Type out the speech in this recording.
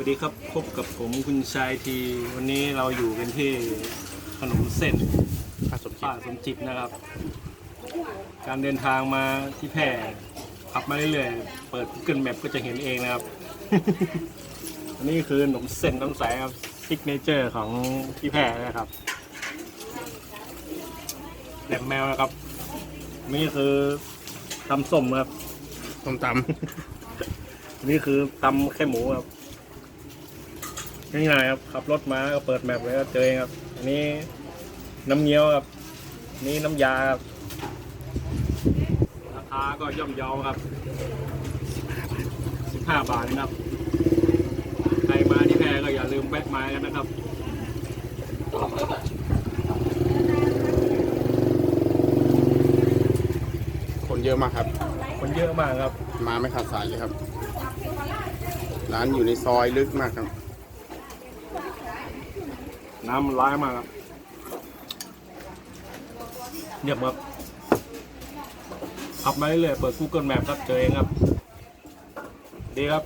วัสดีครับพบกับผมคุณชายที วันนี้เราอยู่กันที่ขนมเส้นผสมจิป้าตสมจิตนะครับ การเดินทางมาที่แพร่ขับมาเรื่อยๆ เปิด Google Map ก็จะเห็นเองนะครับ อันนี้คือขนมเส้นน้ำใสครับซิกเนเจอร์ของที่แพร่นะครับแหลมแมวนะครับ นี่คือตำส้มครับต้มตนี่คือตำแค่หมูครับ ง่ายๆครับขับรถมาก็เปิดแมปเลยก็เจอเองครับ อันนี้น้ำเงี้ยวครับอันนี่น้ำยาครับราคาก็ย่อมเยาครับสิบห้าบาทนะครับ ใครมาที่แพรก็อย่าลืมแวะมากันนะครับำคนเยอะมากครับ คนเยอะมากครับ มาไม่ขาดสายเลยครับ ร้านอยู่ในซอยลึกมากครับ น้ำมันร้ายมากครับเงียบครับขับมาเรื่อยๆเปิด Google Map ครับ เจอเองครับ ดีครับ